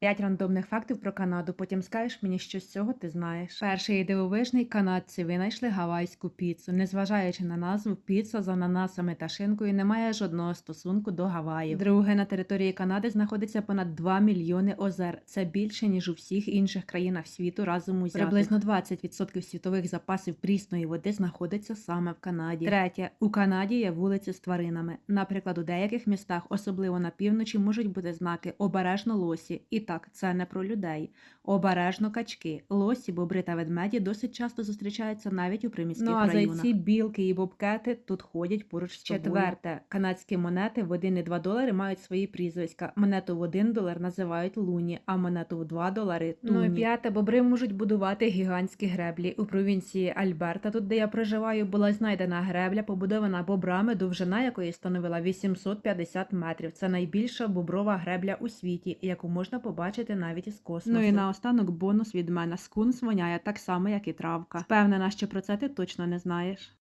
П'ять рандомних фактів про Канаду. Потім скажеш мені, що з цього ти знаєш. Перший дивовижний канадці винайшли гавайську піцу. Незважаючи на назву, піца з ананасами та шинкою не має жодного стосунку до Гаваїв. Друге, на території Канади знаходиться понад 2 мільйони озер. Це більше ніж у всіх інших країнах світу разом узятих. Приблизно 20% світових запасів прісної води знаходиться саме в Канаді. Третє, у Канаді є вулиці з тваринами. Наприклад, у деяких містах, особливо на півночі, можуть бути знаки обережно лосі. І так, це не про людей. Обережно качки, лосі, бобри та ведмеді досить часто зустрічаються навіть у приміських Ну, а районах. зайці, білки і бобкети тут ходять поруч з тобою. Четверте, канадські монети в 1 і 2 долари мають свої прізвиська. Монету в 1 долар називають луні, а монету в 2 долари туні. Ну і п'яте, бобри можуть будувати гігантські греблі. У провінції Альберта, тут де я проживаю, була знайдена гребля, побудована бобрами, довжина якої становила 850 метрів. Це найбільша боброва гребля у світі, яку можна побачити навіть із космосу. Ну і наостанок бонус від мене. Скунс воняє так само, як і травка. Впевнена, що про це ти точно не знаєш.